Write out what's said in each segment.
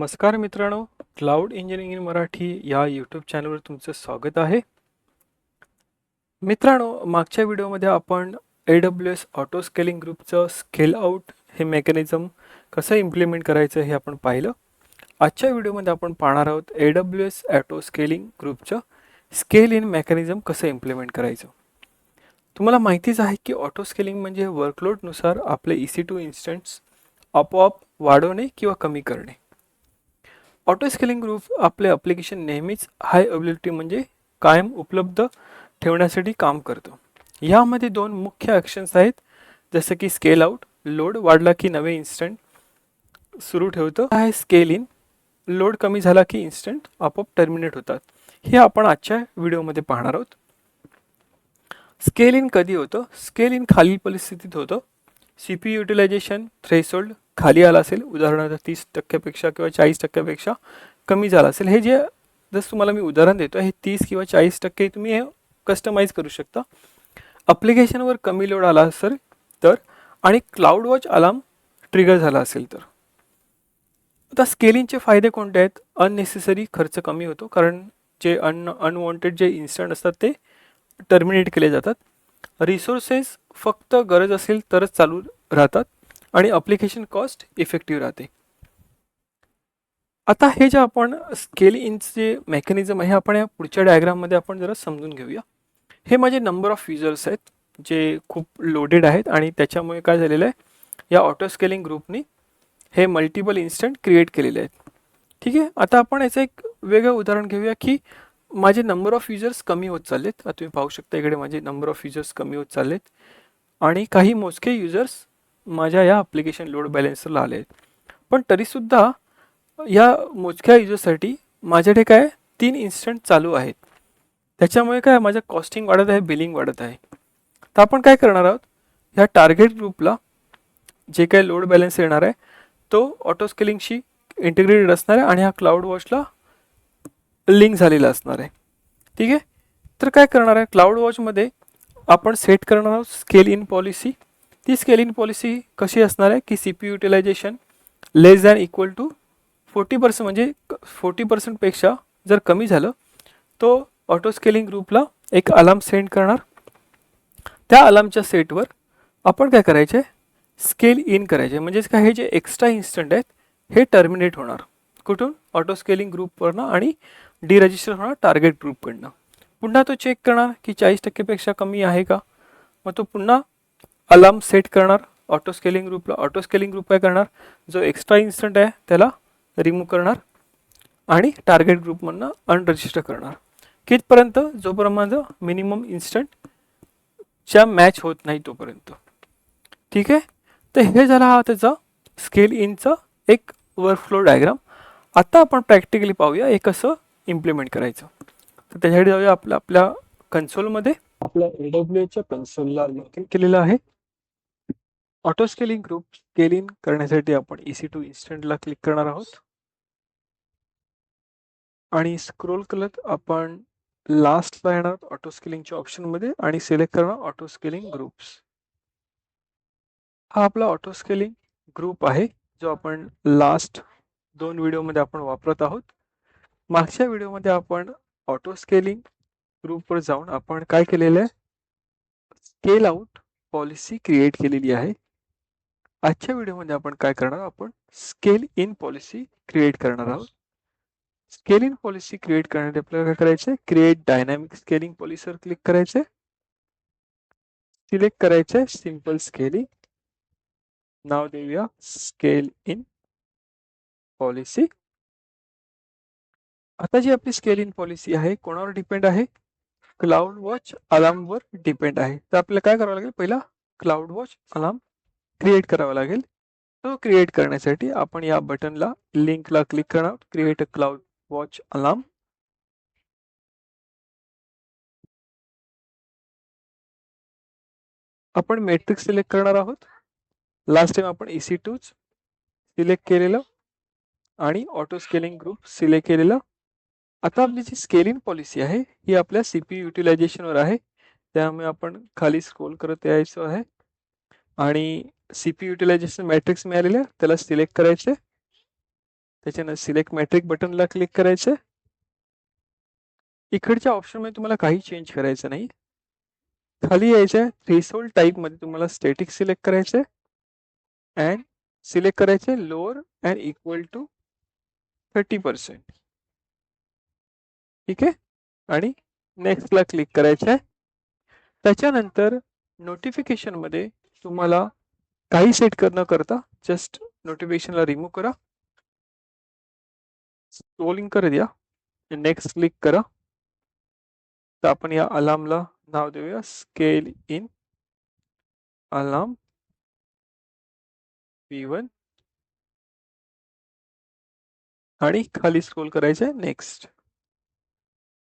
नमस्कार मित्रांनो cloud engineering in Marathi या यूट्यूब चॅनलवर तुमचं स्वागत आहे. मित्रांनो मागच्या व्हिडिओमध्ये आपण A W S auto scaling ग्रुपचं स्केल आउट हे मेकॅनिझम कसं इम्प्लिमेंट करायचं हे आपण पाहिलं. आजच्या व्हिडिओमध्ये आपण पाहणार आहोत A W S auto scaling ग्रुपचं स्केल इन मेकॅनिझम कसं इम्प्लिमेंट करायचं. तुम्हाला माहितीच आहे की ऑटो स्केलिंग म्हणजे वर्कलोडनुसार आपले ई सी टू इन्स्टंट्स आपोआप वाढवणे किंवा कमी करणे. ऑटो स्केलिंग ग्रुप आपले ॲप्लिकेशन नेहमीच हाय अबिलिटी म्हणजे कायम उपलब्ध ठेवण्यासाठी काम करतो. यामध्ये दोन मुख्य ॲक्शन्स आहेत. जसं की स्केल आउट लोड वाढला की नवे इन्स्टंट सुरू ठेवतं. आहे स्केल इन लोड कमी झाला की इन्स्टंट आपोआप टर्मिनेट होतात. हे आपण आजच्या व्हिडिओमध्ये पाहणार आहोत. स्केल इन कधी होतं? स्केल इन खालील परिस्थितीत होतं. सी पी युटिलायझेशन थ्रेसोल्ड खाली आला असेल उदाहरणार्थ तीस टक्क्यापेक्षा किंवा चाळीस टक्क्यापेक्षा कमी झाला असेल. हे जे जसं तुम्हाला मी उदाहरण देतो हे तीस किंवा चाळीस टक्के तुम्ही हे कस्टमाइज करू शकता. अप्लिकेशनवर कमी लोड आला असेल तर आणि क्लाउड वॉच अलार्म ट्रिगर झाला असेल तर. आता स्केलिंगचे फायदे कोणते आहेत? अननेसेसरी खर्च कमी होतो कारण जे अन अनवॉन्टेड जे इन्स्टंट असतात ते टर्मिनेट केले जातात. रिसोर्सेस फक्त गरज असेल तरच चालू राहतात. आणि अप्लिकेशन कॉस्ट इफेक्टिव्ह राहते. आता हे जे आपण स्केल इनचे जे मेकॅनिझम आहे हे आपण या पुढच्या डायग्राममध्ये आपण जरा समजून घेऊया. हे माझे नंबर ऑफ युजर्स आहेत जे खूप लोडेड आहेत आणि त्याच्यामुळे काय झालेलं आहे या ऑटो स्केलिंग ग्रुपनी हे मल्टिपल इन्स्टंट क्रिएट केलेले आहेत. ठीक आहे? आता आपण याचं एक वेगळं उदाहरण घेऊया की माझे नंबर ऑफ युजर्स कमी होत चाललेत. आता तुम्ही पाहू शकता इकडे माझे नंबर ऑफ युजर्स कमी होत चाललेत. आणि काही मोजके युजर्स माझ्या या ॲप्लिकेशन लोड बॅलेन्सरला आले आहेत. पण तरीसुद्धा या मोजक्या युजरसाठी माझ्याकडे काय तीन इन्स्टंट चालू आहेत. त्याच्यामुळे काय माझं कॉस्टिंग वाढत आहे बिलिंग वाढत आहे. तर आपण काय करणार आहोत? ह्या टार्गेट ग्रुपला जे काही लोड बॅलन्स येणार आहे तो ऑटो स्केलिंगशी इंटिग्रेटेड असणार आहे आणि हा क्लाउड वॉचला लिंक झालेला असणार आहे. ठीक आहे? तर काय करणार आहे? क्लाउड वॉचमध्ये आपण सेट करणार आहोत स्केल इन पॉलिसी ती स्केलिंग पॉलिसी कशी असणार आहे? की C P utilization less than equal to forty percent म्हणजे फोर्टी पर्सेंटपेक्षा जर कमी झालं तो ऑटो स्केलिंग ग्रुपला एक अलार्म सेंड करणार. त्या अलार्मच्या सेटवर आपण काय करायचे? स्केल इन करायचे. म्हणजेच काय? हे जे एक्स्ट्रा इन्स्टंट आहेत हे टर्मिनेट होणार. कुठून? ऑटो स्केलिंग ग्रुपवरनं आणि डिरजिस्टर होणार टार्गेट ग्रुपकडनं पुन्हा तो चेक करणार की चाळीस टक्केपेक्षा कमी आहे का? मग तो पुन्हा अलार्म सेट करणार ऑटो स्केलिंग ग्रुपला ऑटो स्केलिंग ग्रुप काय करणार? जो एक्स्ट्रा इन्स्टंट आहे त्याला रिमूव्ह करणार आणि टार्गेट ग्रुपमधनं अनरजिस्टर करणार. कितपर्यंत? जोपर्यंत माझं मिनिमम इन्स्टंटच्या मॅच होत नाही तोपर्यंत. ठीक आहे? तर हे झालं हा त्याचा स्केल इनचं एक वर्कफ्लो डायग्राम आता आपण प्रॅक्टिकली पाहूया हे कसं इम्प्लिमेंट करायचं. तर त्याच्यासाठी जाऊया आपल्या आपल्या कन्सोलमध्ये आपल्या ए एच्या कन्सोलला लॉग केलेलं आहे. ऑटो स्केलिंग ग्रुप स्केलिंग करण्यासाठी आपण इसी टू इन्स्टंटला क्लिक करणार आहोत. आणि स्क्रोल करत आपण लास्टला येणार ऑटो स्केलिंगच्या ऑप्शनमध्ये आणि सिलेक्ट करणार ऑटो स्केलिंग ग्रुप्स हा आपला ऑटो स्केलिंग ग्रुप आहे जो आपण लास्ट दोन व्हिडिओमध्ये आपण वापरत आहोत. मागच्या व्हिडिओमध्ये आपण ऑटो स्केलिंग ग्रुपवर जाऊन आपण काय केलेलं आहे? स्केल आउट पॉलिसी क्रिएट केलेली आहे. आजच्या व्हिडिओमध्ये आपण काय करणार आपण स्केल इन पॉलिसी क्रिएट करणार आहोत. स्केल इन पॉलिसी क्रिएट करण्यासाठी आपल्याला काय करायचे क्रिएट डायनॅमिक स्केलिंग पॉलिसीवर क्लिक करायचे सिलेक्ट करायचे सिंपल स्केलिंग नाव देऊया स्केल इन पॉलिसी आता जी आपली स्केल इन पॉलिसी आहे कोणावर डिपेंड आहे? क्लाउड वॉच अलार्मवर डिपेंड आहे. तर आपल्याला काय करावं लागेल? पहिला क्लाउड वॉच अलार्म क्रिएट करावा लागेल. तो क्रिएट करण्यासाठी आपण या बटनला लिंकला क्लिक करणार create a cloud watch alarm आपण मेट्रिक सिलेक्ट करणार आहोत. लास्ट टाइम आपण ई सी टूच सिलेक्ट केलेलं आणि ऑटो स्केलिंग ग्रुप सिलेक्ट केलेलं. आता आपली जी स्केलिंग पॉलिसी आहे ही आपल्या सी पी युटिलायझेशनवर आहे. त्यामुळे आपण खाली स्क्रोल करत यायचं आहे. आणि सीपी युटिलायझेशन मॅट्रिक्स मिळालेले त्याला सिलेक्ट करायचे त्याच्यानंतर सिलेक्ट मॅट्रिक बटनला क्लिक करायचे इकडच्या ऑप्शनमध्ये तुम्हाला काही चेंज करायचं नाही. खाली यायचं आहे थ्रीसोल्ड टाईपमध्ये तुम्हाला स्टॅटिक सिलेक्ट करायचे अँड सिलेक्ट करायचे lower and equal to thirty percent ठीक आहे? आणि नेक्स्टला क्लिक करायचं आहे त्याच्यानंतर नोटिफिकेशनमध्ये तुम्हाला काही सेट करणं करता जस्ट नोटिफिकेशनला रिमूव्ह करा. स्क्रोलिंग कर द्या. नेक्स्ट क्लिक करा. तर आपण या अलार्मला नाव देऊया. Scale in alarm P one आणि खाली स्क्रोल करायचे नेक्स्ट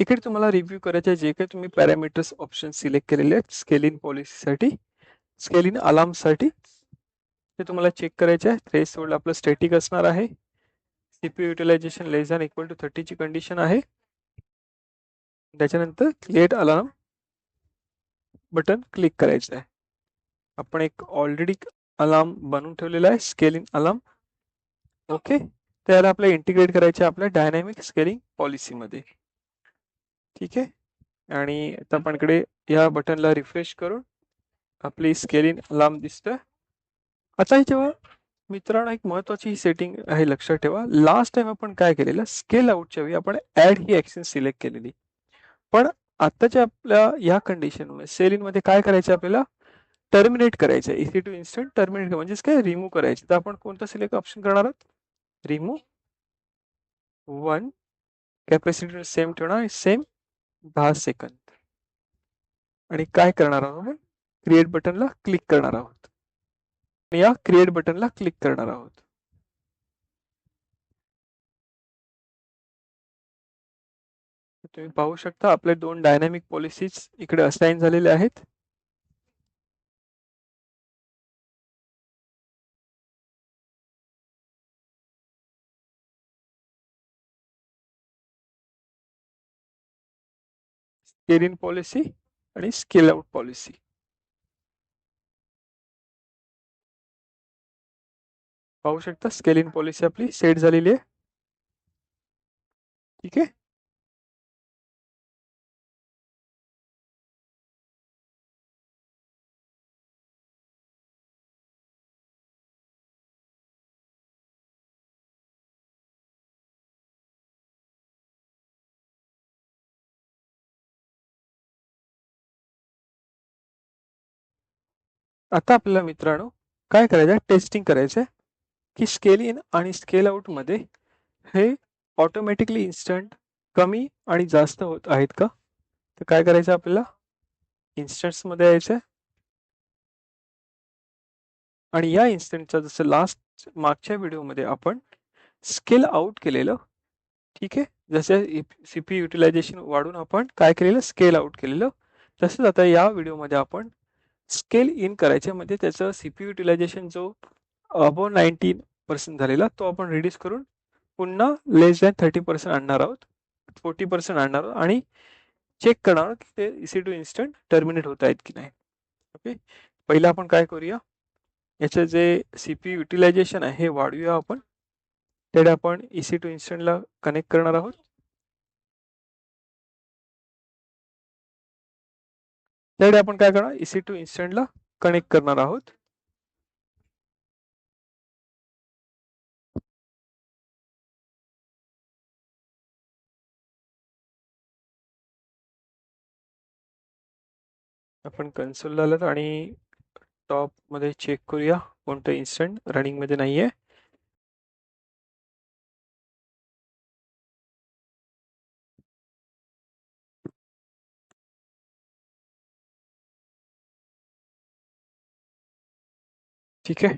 इकडे तुम्हाला रिव्ह्यू करायचे जे काही तुम्ही पॅरामीटर्स ऑप्शन सिलेक्ट केलेले आहेत. स्केल इन पॉलिसीसाठी स्केल इन अलार्मसाठी ते तुम्हाला चेक करायचे आहे. थ्रेशोल्ड आपलं स्टॅटिक असणार आहे. CP utilization less than equal to थर्टीची condition आहे. त्याच्यानंतर क्रिएट अलार्म बटन क्लिक करायचं आहे. आपण एक ऑलरेडी अलार्म बनवून ठेवलेला आहे स्केलिंग अलार्म ओके त्याला आपल्याला इंटिग्रेट करायचे आपल्या डायनॅमिक स्केलिंग पॉलिसीमध्ये ठीक आहे? आणि आता आपण इकडे या बटनला रिफ्रेश करून आपली स्केलिंग अलार्म दिसतं आता जेव्हा मित्रांनो एक महत्वाची ही सेटिंग आहे लक्षात ठेवा. लास्ट टाइम आपण काय केलेलं? स्केल आउटच्या वेळी आपण ऍड ही ऍक्शन सिलेक्ट केलेली. पण आताच्या आपल्या या कंडिशनमध्ये सेल मध्ये काय करायचं आपल्याला? टर्मिनेट करायचं आहे. इसी टू इन्स्टंट टर्मिनेट म्हणजेच काय? रिमूव्ह करायचं. तर आपण कोणतं सिलेक्ट ऑप्शन करणार आहोत? रिमूव्ह वन कॅपॅसिटी सेम ठेवणार सेम दहा सेकंद आणि काय करणार आहोत आपण? क्रिएट बटनला क्लिक करणार आहोत. या क्रिएट बटनला क्लिक करणार आहोत. तुम्ही पाहू शकता आपले दोन डायनॅमिक पॉलिसीज इकडे असाइन झालेले आहेत. स्केल इन पॉलिसी आणि स्केल आउट पॉलिसी पाहू शकता. स्केल इन पॉलिसी आपली सेट झालेली आहे. ठीक आहे? आता आपल्याला मित्रांनो काय करायचं? टेस्टिंग करायचं आहे की स्केल इन आणि स्केल आउटमध्ये हे ऑटोमॅटिकली इन्स्टंट कमी आणि जास्त होत आहेत का? तर काय करायचं आपल्याला? इन्स्टंट्समध्ये यायचं आणि या इन्स्टंटचा जसं लास्ट मागच्या व्हिडिओमध्ये आपण स्केल आउट केलेलं ठीक आहे? जसं सीपी युटिलायझेशन वाढून आपण काय केलेलं? स्केल आउट केलेलं. तसंच आता या व्हिडिओमध्ये आपण स्केल इन करायचे म्हणजे त्याचं सीपी युटिलायझेशन जो अबो नाईन्टीन पर्सेंट झालेला तो आपण रिड्यूस करून पुन्हा लेस दॅन थर्टी पर्सेंट आणणार आहोत. फोर्टी पर्सेंट आणणार आहोत आणि चेक करणार आहोत की ते इसी टू इन्स्टंट टर्मिनेट होत आहेत की नाही. ओके पहिलं आपण काय करूया? याचं जे सी पी युटिलायझेशन आहे हे वाढूया आपण. त्याकडे आपण इसी टू इन्स्टंटला कनेक्ट करणार आहोत. त्याकडे आपण काय करणार? इसी टू इन्स्टंटला कनेक्ट करणार आहोत. आपण कन्सोल आलात आणि टॉपमध्ये चेक करूया. कोणतं इन्स्टंट रनिंगमध्ये नाहीये. ठीक आहे.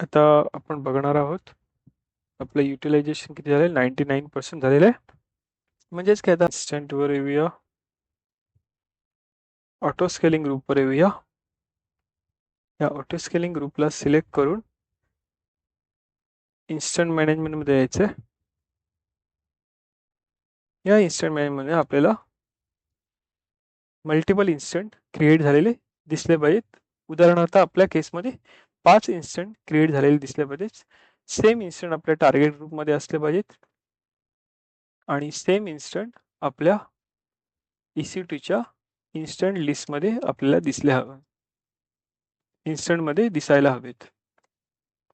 आता आपण बघणार आहोत. आपलं युटिलायझेशन किती झालं नाईन्टी नाईन पर्सेंट झालेलं आहे. म्हणजेच काय आता इन्स्टंटवर येऊया. ऑटो स्केलिंग ग्रुपवर येऊया. या ऑटो स्केलिंग ग्रुपला सिलेक्ट करून इन्स्टंट मॅनेजमेंटमध्ये यायचं या इन्स्टंट मॅनेजमेंटमध्ये आपल्याला मल्टिपल इन्स्टंट क्रिएट झालेले दिसले पाहिजेत. उदाहरणार्थ आपल्या केसमध्ये पाच इन्स्टंट क्रिएट झालेले दिसले पाहिजेत. सेम इन्स्टंट आपल्या टार्गेट ग्रुपमध्ये असले पाहिजेत. आणि सेम इन्स्टंट आपल्या ई सी टीच्या इन्स्टंट लिस्टमध्ये आपल्याला दिसल्या हवं. इन्स्टंटमध्ये दिसायला हवेत.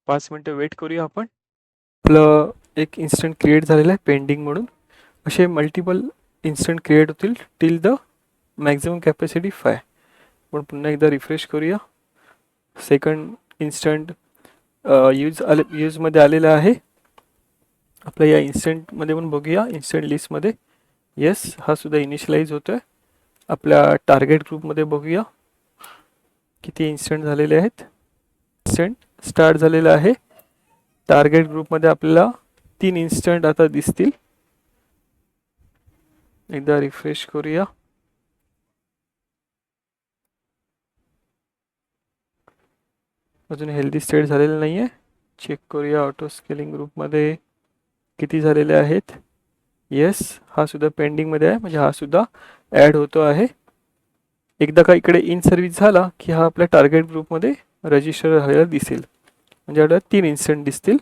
पाच मिनटं वेट करूया आपण. आपलं एक इन्स्टंट क्रिएट झालेलं आहे पेंडिंग म्हणून. असे मल्टिपल इन्स्टंट क्रिएट होतील till the maximum capacity five पण पुन्हा एकदा रिफ्रेश करूया. सेकंड इन्स्टंट यूज आले यूजमध्ये आलेलं आहे. आपल्या या इन्स्टंटमध्ये पण बघूया. इन्स्टंट लिस्टमध्ये येस हा सुद्धा इनिशियलाइज होतो आहे आपल्या टार्गेट ग्रुपमध्ये बघूया. किती इन्सिडेंट झालेले आहेत? इन्स्टंट स्टार्ट झालेलं आहे. टार्गेट ग्रुपमध्ये आपल्याला तीन इन्सिडेंट आता दिसतील. एकदा रिफ्रेश करूया. अजून हेल्दी स्टेट झालेलं नाही आहे चेक करूया ऑटो स्केलिंग ग्रुपमध्ये किती झालेले आहेत. येस हा सुद्धा पेंडिंगमध्ये आहे. म्हणजे हा सुद्धा ॲड होतो आहे. एकदा का इकडे इन सर्व्हिस झाला की हा आपल्या टार्गेट ग्रुपमध्ये रजिस्टर झालेला दिसेल. म्हणजे आपल्याला तीन इन्स्टंट दिसतील.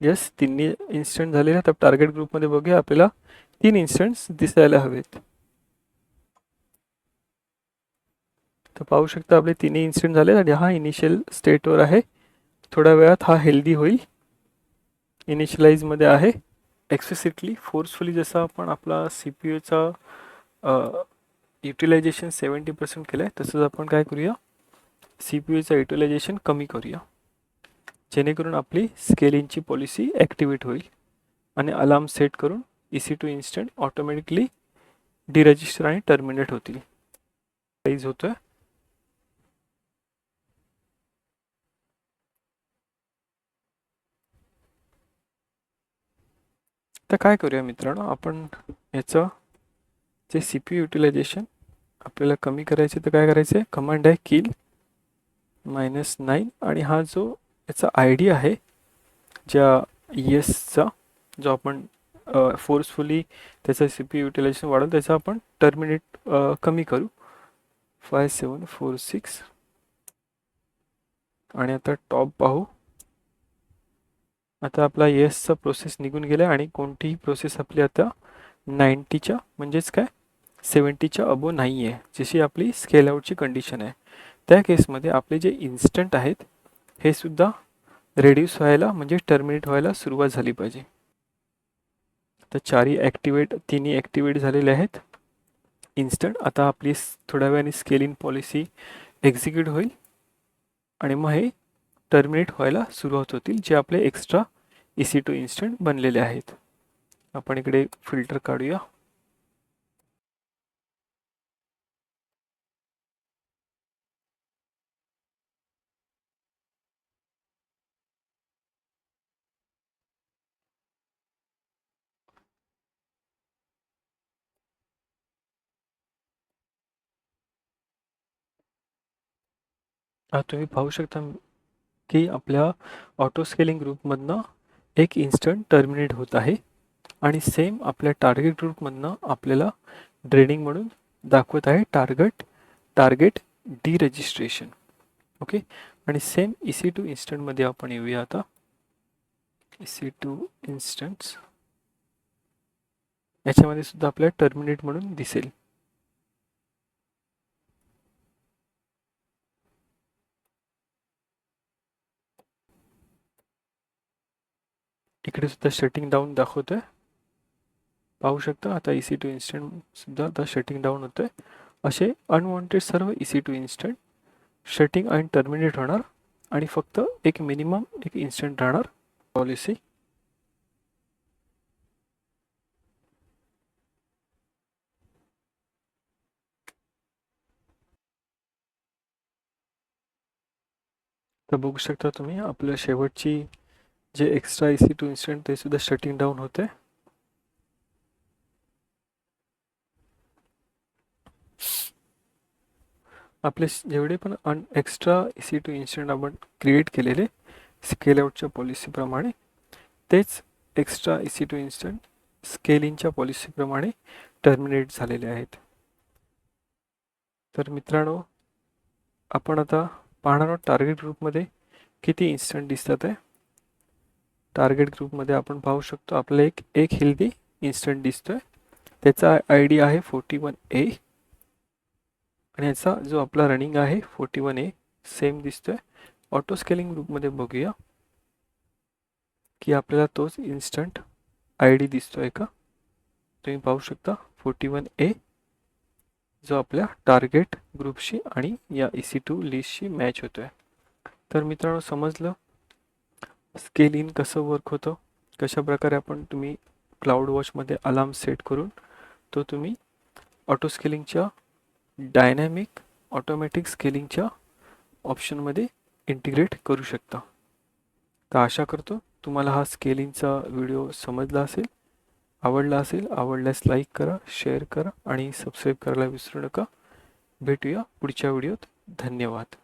येस तिन्ही इन्स्टंट झालेले आहेत. टार्गेट ग्रुपमध्ये बघूया आपल्याला तीन इन्स्टंट्स दिसायला हवेत. तर पाहू शकता आपले तिन्ही इन्स्टंट झाले आणि हा इनिशियल स्टेटवर आहे. थोड्या वेळात हा हेल्दी होईल. इनिशियलाइजमध्ये आहे. एक्सेसिटली फोर्सफुली जसा आपण आपला सी पी यूचा युटिलायझेशन सेवन्टी पर्सेंट केलं आहे तसंच आपण काय करूया? सी पी यूचं युटिलायझेशन कमी करूया. जेणेकरून आपली स्केलिंगची पॉलिसी ॲक्टिवेट होईल. आणि अलार्म सेट करून E C two instance automatically deregister आणि टर्मिनेट होतील. साईज होतं तर काय करूया मित्रांनो आपण याचं जे सी पी युटिलायझेशन आपल्याला कमी करायचे तर काय करायचं? आहे कमांड आहे किल मायनस नाईन आणि हा जो याचा आय डी आहे ज्या येसचा जो आपण फोर्सफुली त्याचं सी पी युटिलायझेशन वाढवून त्याचं आपण टर्मिनेट कमी करू. फाय सेवन फोर सिक्स आणि आता टॉप पाहू. आता आपला येसचा प्रोसेस निघून गेला आणि कोणतीही प्रोसेस आपली आता नाईन्टीच्या म्हणजेच काय? सेवन्टीच्या अबो नाही आहे जशी आपली स्केल आउटची कंडिशन आहे. त्या केसमध्ये आपले जे इन्स्टंट आहेत हे सुद्धा रेड्यूस व्हायला म्हणजे टर्मिनेट व्हायला सुरुवात झाली पाहिजे. तर चारही ॲक्टिवेट तिन्ही ॲक्टिवेट झालेले आहेत. इन्स्टंट आता आपली थोड्या वेळाने स्केल इन पॉलिसी एक्झिक्यूट होईल. आणि मग हे टर्मिनेट व्हायला सुरुवात होतील जे आपले extra E C two instance बनलेले आहेत. आपण इकडे फिल्टर काढूया. तुम्ही पाहू शकता की आपल्या ऑटो स्केलिंग ग्रुपमधनं एक इन्स्टंट टर्मिनेट होत आहे. आणि सेम आपल्या टार्गेट ग्रुपमधनं आपल्याला ड्रेडिंग म्हणून दाखवत आहे target target D registration okay आणि सेम ई सी टू इन्स्टंटमध्ये आपण येऊया आता. ई सी टू इन्स्टंट्स याच्यामध्ये सुद्धा आपल्याला टर्मिनेट म्हणून दिसेल. तिकडे सुद्धा शटिंग डाऊन दाखवतोय. पाहू शकता आता ई सी टू इन्स्टंट सुद्धा आता शटिंग डाऊन होतोय. असे अनवॉन्टेड सर्व E C two instance shutting आणि टर्मिनेट होणार. आणि फक्त एक मिनिमम एक इन्स्टंट राहणार पॉलिसी तर बघू शकता तुम्ही आपल्या शेवटची जे extra A C two instance ते सुद्धा शटिंग डाऊन होते. आपले जेवढे पण अन extra A C two instance आपण क्रिएट केलेले स्केल आउटच्या पॉलिसीप्रमाणे तेच extra E C two instance scale इनच्या पॉलिसीप्रमाणे टर्मिनेट झालेले आहेत. तर मित्रांनो आपण आता पाहणार आहोत टार्गेट ग्रुपमध्ये किती इन्स्टंट दिसतात आहे टार्गेट ग्रुपमध्ये आपण पाहू शकतो आपल्याला एक एक हेल्दी इन्स्टंट दिसतोय. त्याचा आय डी आहे फोर्टी वन ए आणि याचा जो आपला रनिंग आहे फोर्टी वन ए सेम दिसतोय ऑटो स्केलिंग ग्रुपमध्ये बघूया की आपल्याला तोच इन्स्टंट आय डी दिसतोय का? तुम्ही पाहू शकता फोर्टी वन ए जो आपल्या टार्गेट ग्रुपशी आणि या ई सी टू लिस्टशी मॅच होतोय. तर मित्रांनो समजलं? स्केल इन कसं वर्क होतं कशा प्रकारे आपण तुम्ही क्लाउड वॉचमध्ये अलार्म सेट करून तो तुम्ही ऑटो स्केलिंगच्या डायनॅमिक ऑटोमॅटिक स्केलिंगच्या ऑप्शनमध्ये इंटिग्रेट करू शकता. तर आशा करतो तुम्हाला हा स्केलिंगचा व्हिडिओ समजला असेल आवडला असेल आवडल्यास लाईक करा शेअर करा आणि सबस्क्राईब करायला विसरू नका. भेटूया पुढच्या व्हिडिओत धन्यवाद.